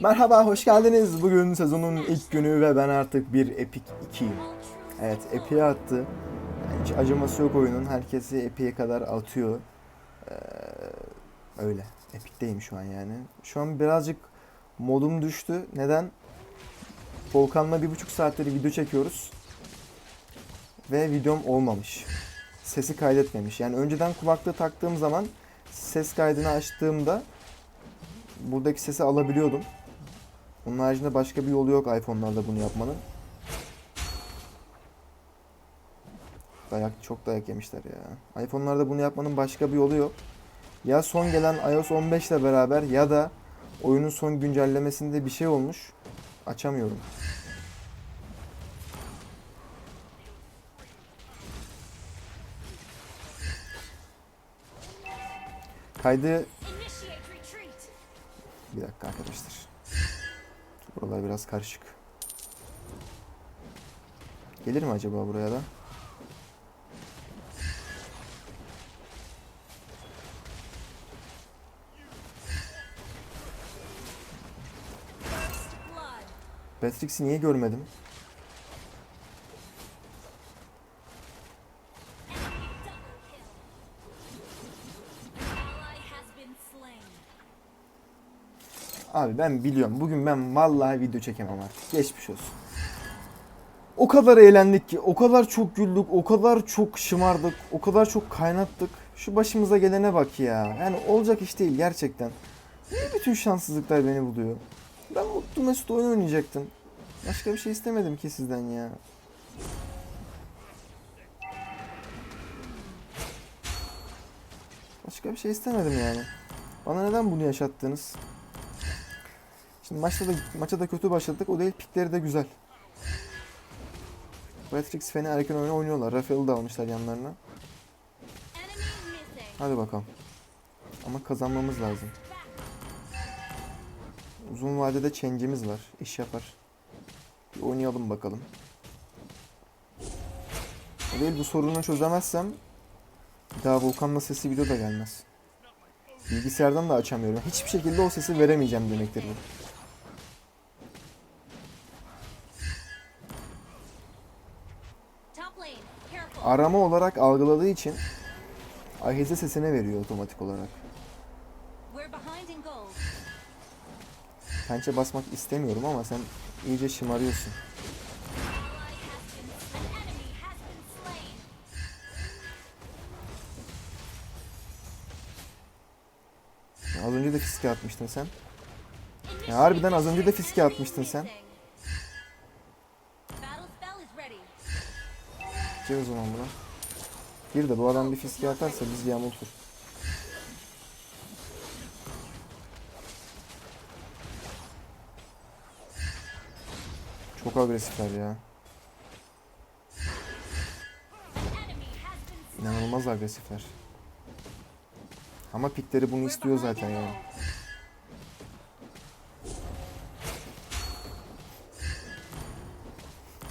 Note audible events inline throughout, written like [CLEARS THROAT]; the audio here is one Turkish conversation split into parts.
Merhaba, hoş geldiniz. Bugün sezonun ilk günü ve ben artık bir Epic 2'yim. Evet, Epic'e attı. Hiç acıması yok oyunun. Herkesi Epic'e kadar atıyor. Ee, öyle. Epic'teyim şu an yani. Şu an birazcık modum düştü. Neden? Volkan'la bir buçuk saattir video çekiyoruz. Ve videom olmamış. Sesi kaydetmemiş. Yani önceden kulaklığı taktığım zaman ses kaydını açtığımda buradaki sesi alabiliyordum. Onun haricinde başka bir yolu yok iPhone'larda bunu yapmanın. Dayak çok dayak yemişler ya. iPhone'larda bunu yapmanın başka bir yolu yok. Ya son gelen iOS 15 ile beraber ya da oyunun son güncellemesinde bir şey olmuş. Açamıyorum. Kaydı. Bir dakika arkadaşlar. Buralar biraz karışık. Gelir mi acaba buraya da? Patrick'i niye görmedim? Abi ben biliyorum. Bugün ben vallahi video çekemem artık. Geçmiş olsun. O kadar eğlendik ki, o kadar çok güldük, o kadar çok şımardık, o kadar çok kaynattık. Şu başımıza gelene bak ya. Yani olacak iş değil gerçekten. Niye bütün şanssızlıklar beni buluyor? Ben mutlu mesut oyun oynayacaktım. Başka bir şey istemedim ki sizden ya. Başka bir şey istemedim yani. Bana neden bunu yaşattınız? Şimdi maçta da maça da kötü başladık. O değil pikleri de güzel. Patrick fena erken oyunu oynuyorlar. Rafael'i de almışlar yanlarına. Hadi bakalım. Ama kazanmamız lazım. Uzun vadede change'imiz var. İş yapar. Bir oynayalım bakalım. O değil bu sorunu çözemezsem daha Volkan'la sesi video da gelmez. Bilgisayardan da açamıyorum. Hiçbir şekilde o sesi veremeyeceğim demektir bu. Arama olarak algıladığı için ahize sesine veriyor otomatik olarak. Pençe basmak istemiyorum ama sen iyice şımarıyorsun. Ya az önce de fiske atmıştın sen. Initiate harbiden az önce de fiske atmıştın sen. Gir o zaman buna. Gir de bu adam bir fiske atarsa biz yamultur. Çok agresifler ya. İnanılmaz agresifler. Ama pikleri bunu istiyor zaten yani.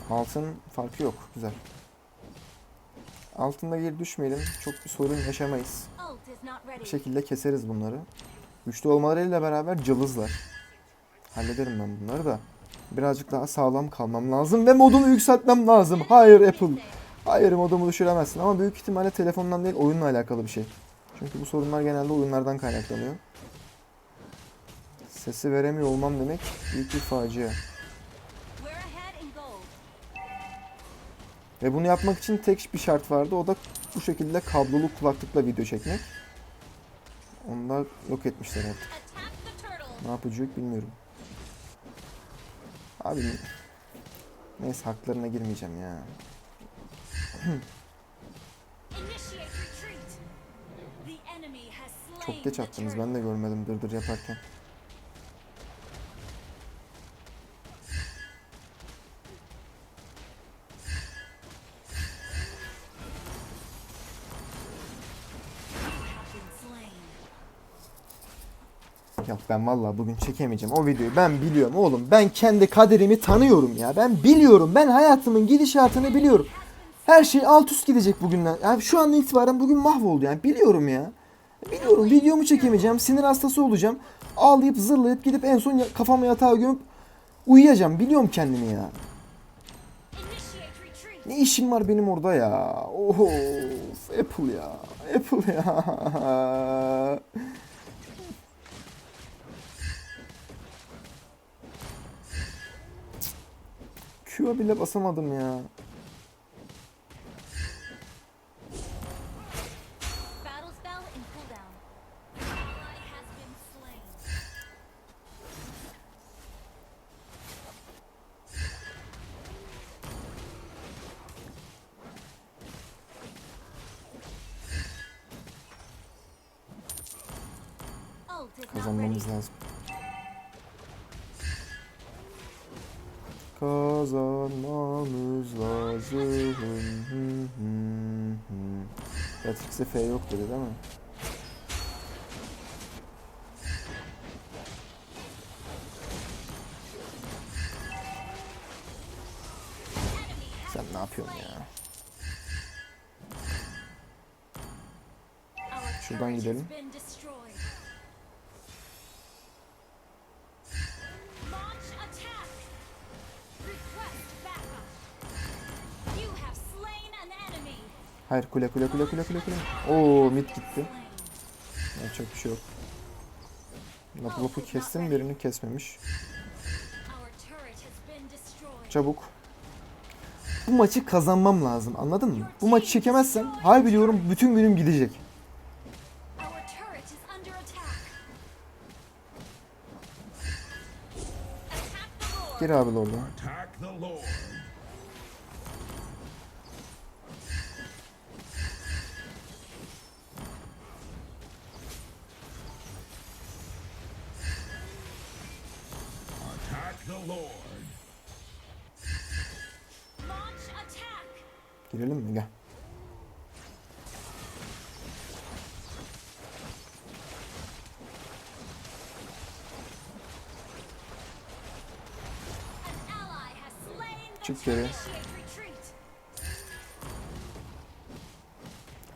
Altın farkı yok. Güzel. Altında geri düşmeyelim. Çok bir sorun yaşamayız. Bir şekilde keseriz bunları. Güçlü olmalarıyla beraber cılızlar. Hallederim ben bunları da. Birazcık daha sağlam kalmam lazım ve modumu yükseltmem lazım. Hayır Apple. Hayır modumu düşüremezsin ama büyük ihtimalle telefondan değil oyunla alakalı bir şey. Çünkü bu sorunlar genelde oyunlardan kaynaklanıyor. Sesi veremiyor olmam demek büyük bir facia. Ve bunu yapmak için tek bir şart vardı. O da bu şekilde kablolu kulaklıkla video çekmek. Da yok etmişler artık. Ne yapacak bilmiyorum. Abi neyse haklarına girmeyeceğim ya. Çok geç attınız ben de görmedim dırdır yaparken. Ben vallahi bugün çekemeyeceğim o videoyu. Ben biliyorum oğlum. Ben kendi kaderimi tanıyorum ya. Ben biliyorum. Ben hayatımın gidişatını biliyorum. Her şey alt üst gidecek bugünden. Yani şu an itibaren bugün mahvoldu yani biliyorum ya. Biliyorum videomu çekemeyeceğim. Sinir hastası olacağım. Ağlayıp zırlayıp gidip en son kafamı yatağa gömüp uyuyacağım. Biliyorum kendimi ya. Ne işim var benim orada ya? Of Apple ya. Apple ya. [LAUGHS] Q'ya bile basamadım ya. Battle spell Kazanmamız lazım. Beatrix'e F yok dedi değil mi? Hayır kule kule kule kule kule kule. Oo mid gitti. Yapacak bir şey yok. Lapu lapu kestim birini kesmemiş. Çabuk. Bu maçı kazanmam lazım anladın mı? Bu maçı çekemezsem hay biliyorum bütün günüm gidecek. Gir abi orada. Girelim mi? Gel. An ally has slain the Çık geri.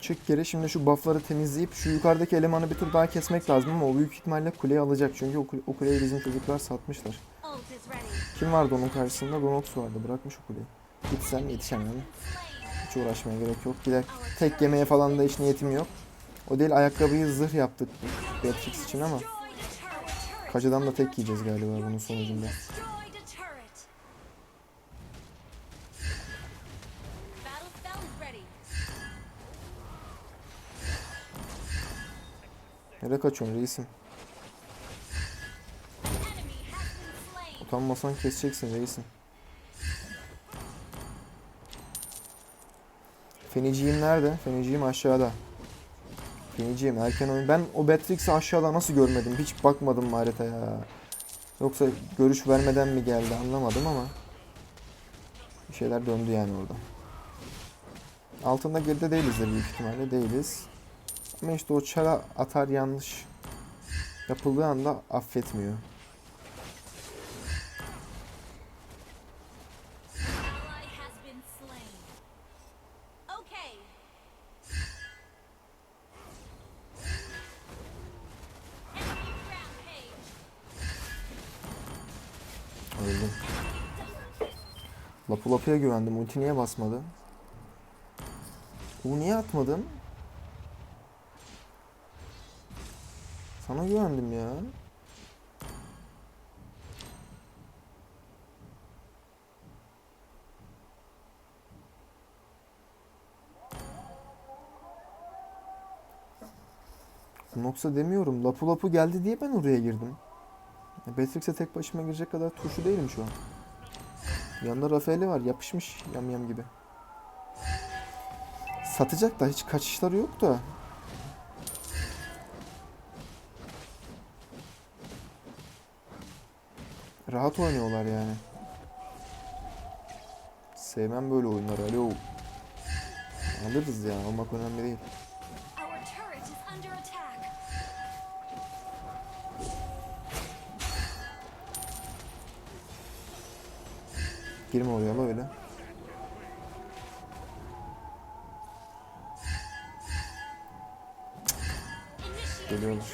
Çık geri şimdi şu buffları temizleyip şu yukarıdaki elemanı bir tur daha kesmek lazım ama o büyük ihtimalle kuleyi alacak. Çünkü o, kule- o kuleyi bizim çocuklar satmışlar. Kim vardı onun karşısında? Donox vardı. Bırakmış o kuleyi. Gitsem yetişemem. Hiç uğraşmaya gerek yok. Gider. Tek yemeye falan da hiç niyetim yok. O değil ayakkabıyı zırh yaptık Beatrix için ama. Kacadan da tek yiyeceğiz galiba bunun sonucunda. Nereye kaçıyorsun reisim? Utanmasan keseceksin reisim. Feniciğim nerede? Feniciğim aşağıda. Feniciğim erken oyun. Ben o Beatrix'i aşağıda nasıl görmedim? Hiç bakmadım haritaya? Yoksa görüş vermeden mi geldi anlamadım ama. Bir şeyler döndü yani orada. Altında geride değiliz de büyük ihtimalle değiliz. Ama işte o çara atar yanlış yapıldığı anda affetmiyor. Lapu Lapu'ya güvendim. Ulti niye basmadı? Bu niye atmadın? Sana güvendim ya. Nox'a demiyorum. Lapu Lapu geldi diye ben oraya girdim. Ya Beatrix'e tek başıma girecek kadar turşu değilim şu an. Yanında Rafael'i var. Yapışmış yam yam gibi. Satacak da hiç kaçışları yok da. Rahat oynuyorlar yani. Sevmem böyle oyunları. Alo. Alırız ya. Olmak önemli değil. Girme oraya la öyle. geliyorlar.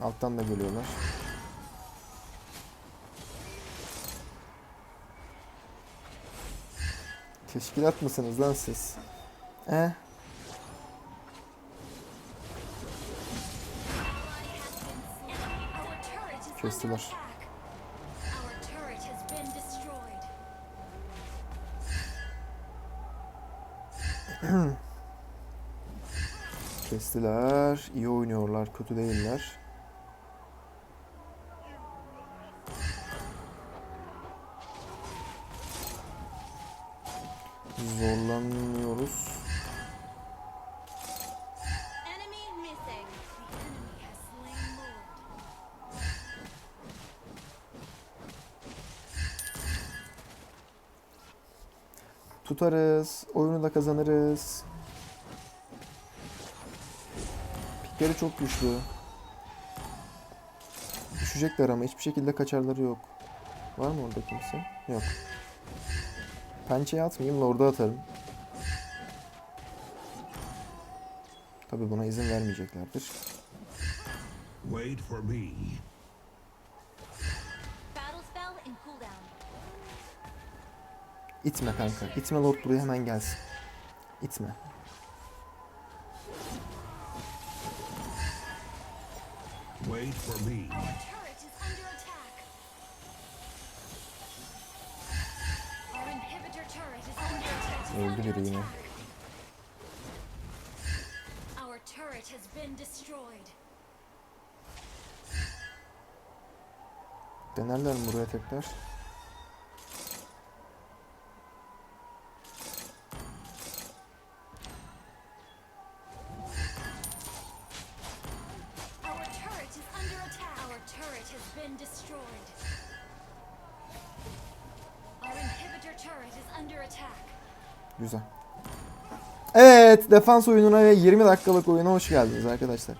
Alttan da geliyorlar. Teşkilat mısınız lan siz? Eh, Kestiler. [CLEARS THROAT] kestiler. İyi oynuyorlar, kötü değiller. Zorlanıyoruz. Tutarız. Oyunu da kazanırız. Pikleri çok güçlü. Düşecekler ama hiçbir şekilde kaçarları yok. Var mı orada kimse? Yok. Pençeye atmayayım, Lord'a atarım. Tabi buna izin vermeyeceklerdir. Wait for me. İtme kanka. İtme Lord buraya hemen gelsin. İtme. Wait for me. Our turret is under attack. Our inhibitor turret is under attack. Öldü biri yine. Our turret has been destroyed. Denerler mi buraya tekrar? Güzel. Evet, defans oyununa ve 20 dakikalık oyuna hoş geldiniz arkadaşlar.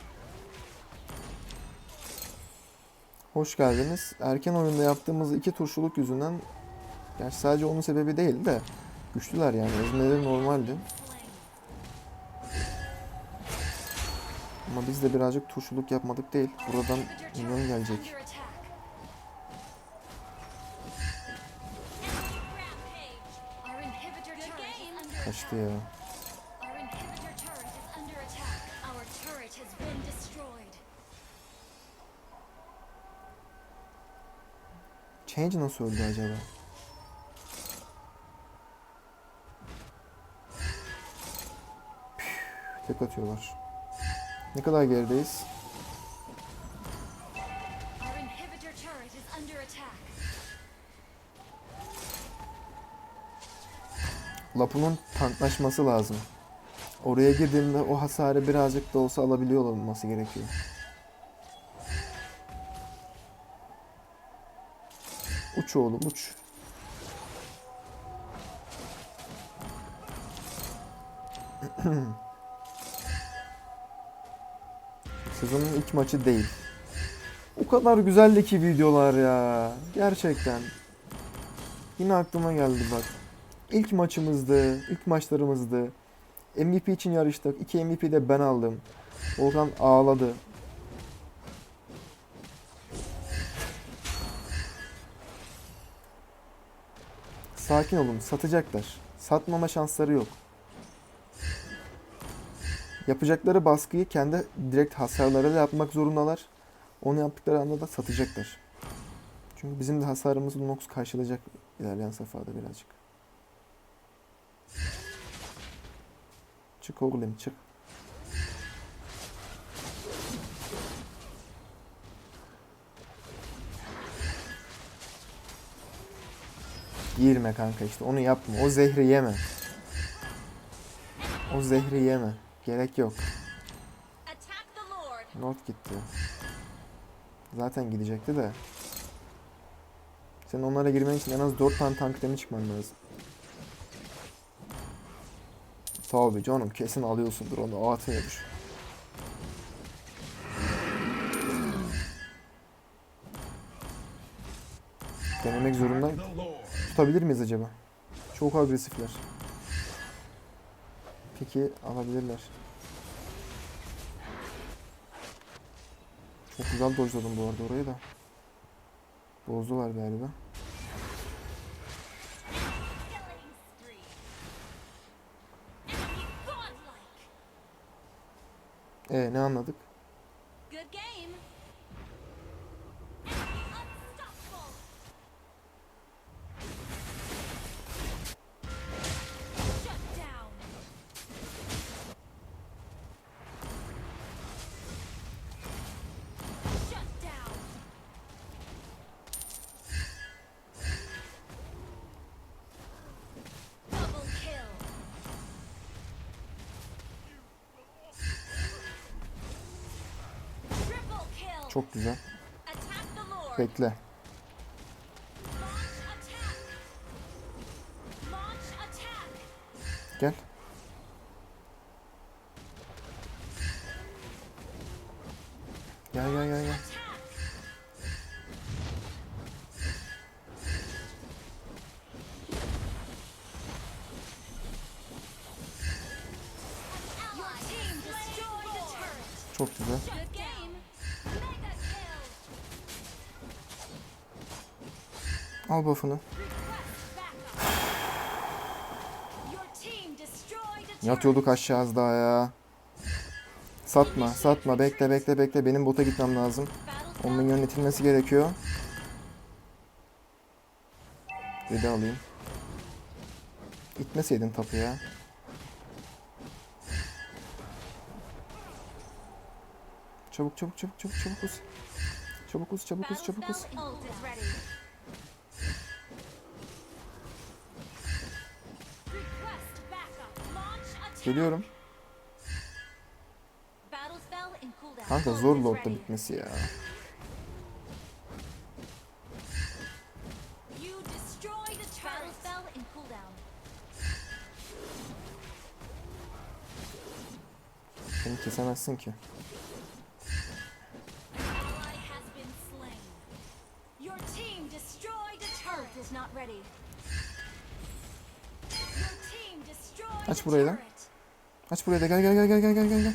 Hoş geldiniz. Erken oyunda yaptığımız iki turşuluk yüzünden Gerçi sadece onun sebebi değil de güçlüler yani. Ezmeleri normaldi. Ama biz de birazcık turşuluk yapmadık değil. Buradan is gelecek. Been destroyed. Change nasıl öldü acaba? Tek atıyorlar. Ne kadar gerideyiz? Lapu'nun tanklaşması lazım. Oraya girdiğimde o hasarı birazcık da olsa alabiliyor olması gerekiyor. Uç oğlum uç. [CLEARS THROAT] Sezonun ilk maçı değil. O kadar güzeldi ki videolar ya. Gerçekten. Yine aklıma geldi bak. İlk maçımızdı, ilk maçlarımızdı. MVP için yarıştık. İki MVP de ben aldım. Volkan ağladı. Sakin olun, satacaklar. Satmama şansları yok. Yapacakları baskıyı kendi direkt hasarlarıyla yapmak zorundalar. Onu yaptıkları anda da satacaklar. Çünkü bizim de hasarımızı Nox karşılayacak ilerleyen safhada birazcık. Çık oğlum çık. Girme kanka işte onu yapma. O zehri yeme. O zehri yeme. Gerek yok. Not gitti. Zaten gidecekti de. Senin onlara girmen için en az 4 tane tank demi çıkman lazım. Tabii canım kesin alıyorsundur onu atıyordur. Denemek zorunda The Lord. tutabilir miyiz acaba? Çok agresifler. teki alabilirler. Çok güzel dojladım bu arada orayı da. Bozdular galiba. E ne anladık? Çok güzel. Bekle. Gel. Gel gel gel gel. Çok güzel. Al buff'ını. Yatıyorduk aşağı az daha ya. Satma, satma. Bekle, bekle, bekle. Benim bota gitmem lazım. 10 milyon itilmesi gerekiyor. Bir de alayım. İtmeseydin tapu ya. Çabuk çabuk çabuk çabuk çabuk us. Çabuk us çabuk us çabuk us. Geliyorum. Kanka zor lordda bitmesi ya. Beni kesemezsin ki. Aç burayı da. Aç buraya da gel gel gel gel gel gel gel.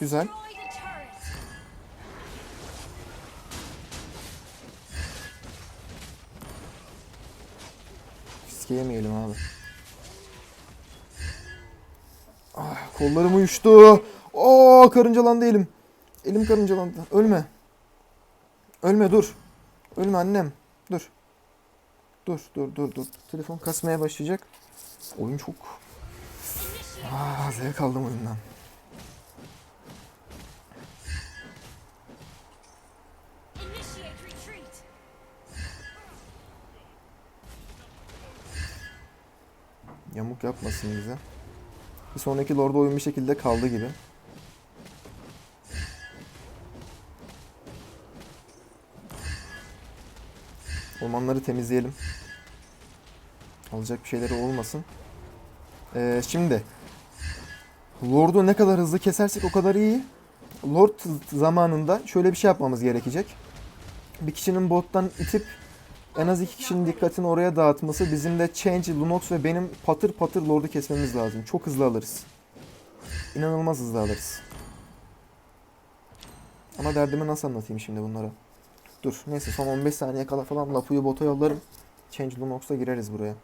Güzel. Fiske yemeyelim abi. Ah, kollarım uyuştu. Oo karıncalandı elim. Elim karıncalandı. Ölme. Ölme dur. Ölme annem. Dur. Dur dur dur dur. Telefon kasmaya başlayacak. Oyun çok. Ah zevk aldım oyundan. Yamuk yapmasın bize. Bir sonraki Lord'a oyun bir şekilde kaldı gibi. Ormanları temizleyelim. Alacak bir şeyleri olmasın. Ee, şimdi Lord'u ne kadar hızlı kesersek o kadar iyi. Lord zamanında şöyle bir şey yapmamız gerekecek. Bir kişinin bottan itip en az iki kişinin dikkatini oraya dağıtması bizim de Change, Lunox ve benim patır patır Lord'u kesmemiz lazım. Çok hızlı alırız. İnanılmaz hızlı alırız. Ama derdimi nasıl anlatayım şimdi bunlara? Dur neyse son 15 saniye kala falan Lapu'yu bota yollarım. Change Lunox'la gireriz buraya.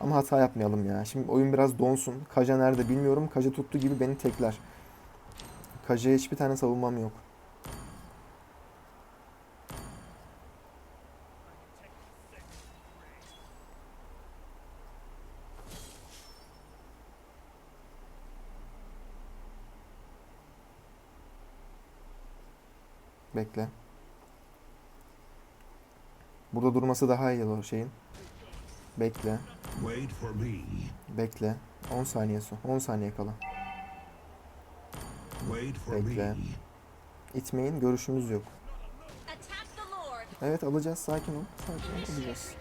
Ama hata yapmayalım ya. Şimdi oyun biraz donsun. Kaja nerede bilmiyorum. Kaja tuttu gibi beni tekler. Kaja'ya hiçbir tane savunmam yok. Bekle. Burada durması daha iyi o şeyin. Bekle. Bekle. 10 saniye son. 10 saniye kala. Bekle. me. İtmeyin. Görüşümüz yok. Evet alacağız. Sakin ol. Sakin ol. Alacağız.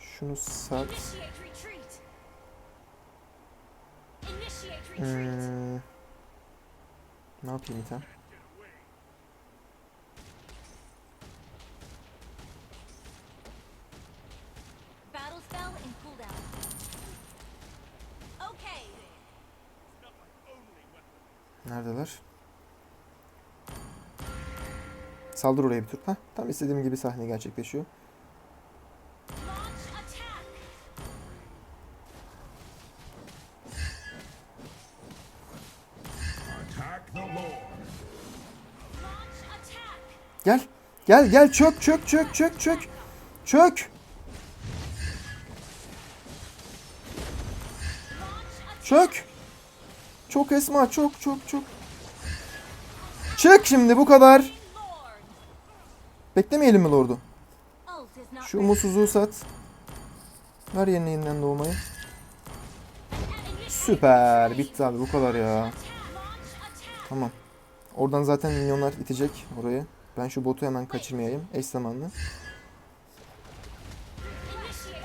Şunu sat. Hmm. Ne yapayım item? Saldır oraya bir tur. Hah, tam istediğim gibi sahne gerçekleşiyor. Gel. Gel gel çök çök çök çök çök. Çök. Çök. Çok Esma çok çok çok. Çık şimdi bu kadar. Beklemeyelim mi Lord'u? Şu umutsuzluğu sat. Ver yerine yeniden doğmayı. Süper. Bitti abi bu kadar ya. Tamam. Oradan zaten minyonlar itecek orayı. Ben şu botu hemen kaçırmayayım eş zamanlı.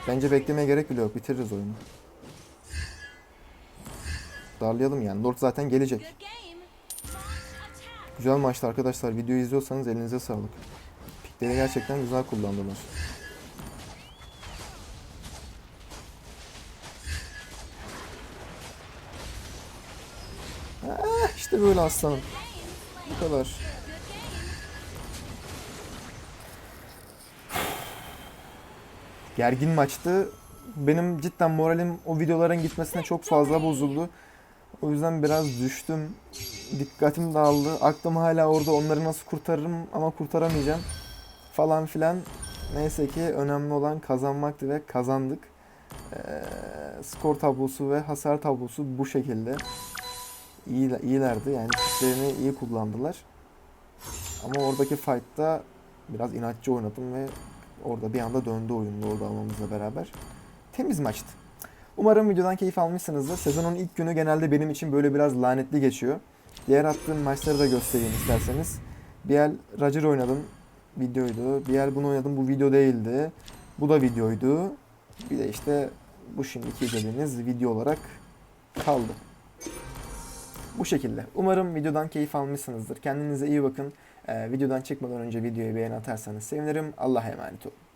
Bence beklemeye gerek bile yok. Bitiririz oyunu. Darlayalım yani. Lord zaten gelecek. Güzel maçtı arkadaşlar. Videoyu izliyorsanız elinize sağlık. Pikleri gerçekten güzel kullandılar. Ah, işte böyle aslanım. Bu kadar. Gergin maçtı. Benim cidden moralim o videoların gitmesine çok fazla bozuldu. O yüzden biraz düştüm. Dikkatim dağıldı. Aklım hala orada onları nasıl kurtarırım ama kurtaramayacağım. Falan filan. Neyse ki önemli olan kazanmaktı ve kazandık. Ee, skor tablosu ve hasar tablosu bu şekilde. İyi, iyilerdi yani piklerini iyi kullandılar. Ama oradaki fight'ta biraz inatçı oynadım ve orada bir anda döndü oyun orada almamızla beraber. Temiz maçtı. Umarım videodan keyif almışsınızdır. Sezonun ilk günü genelde benim için böyle biraz lanetli geçiyor. Diğer attığım maçları da göstereyim isterseniz. Bir el Roger oynadım. Videoydu. Bir el bunu oynadım. Bu video değildi. Bu da videoydu. Bir de işte bu şimdiki izlediğiniz video olarak kaldı. Bu şekilde. Umarım videodan keyif almışsınızdır. Kendinize iyi bakın. Ee, videodan çıkmadan önce videoyu beğen atarsanız sevinirim. Allah'a emanet olun.